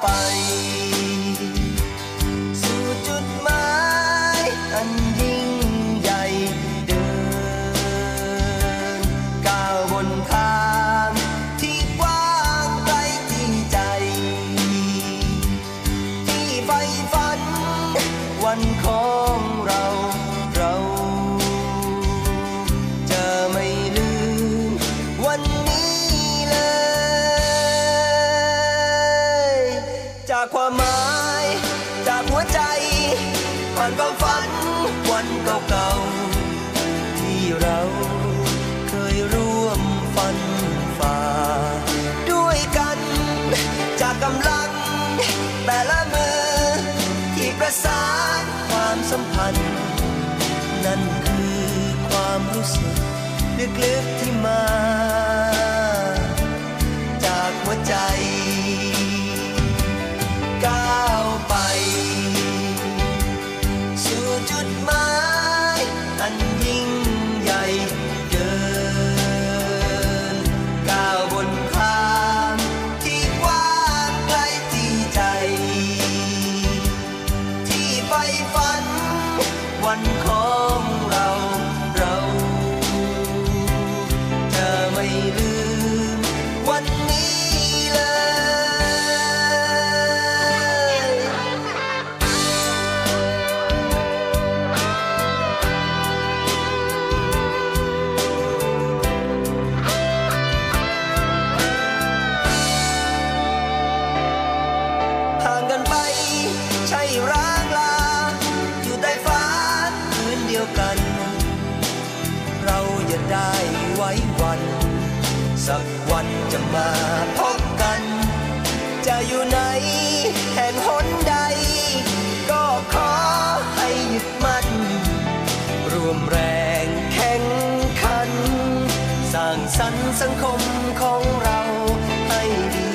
ไป สู่จุดหมายอันยิ่งใหญ่เดินก้าวบนทางที่กว้างไกลที่ใจ ที่ไฟฝันวันคอ ผ่านความฝันวันเก่าๆที่เราเคยร่วมฝันฝ่า ด้วยกันจากกำลัง แต่ละมือ ที่ประสานความสัมพันธ์ นั่นคือความรู้สึก ฝัน วันขอ ได้ไว้วัน สักวันจะมาพบกัน จะอยู่ไหนแห่งหนใด ก็ขอให้หยุดมันรวมแรงแข่งขัน สร้างสรรค์สังคมของเราให้ดี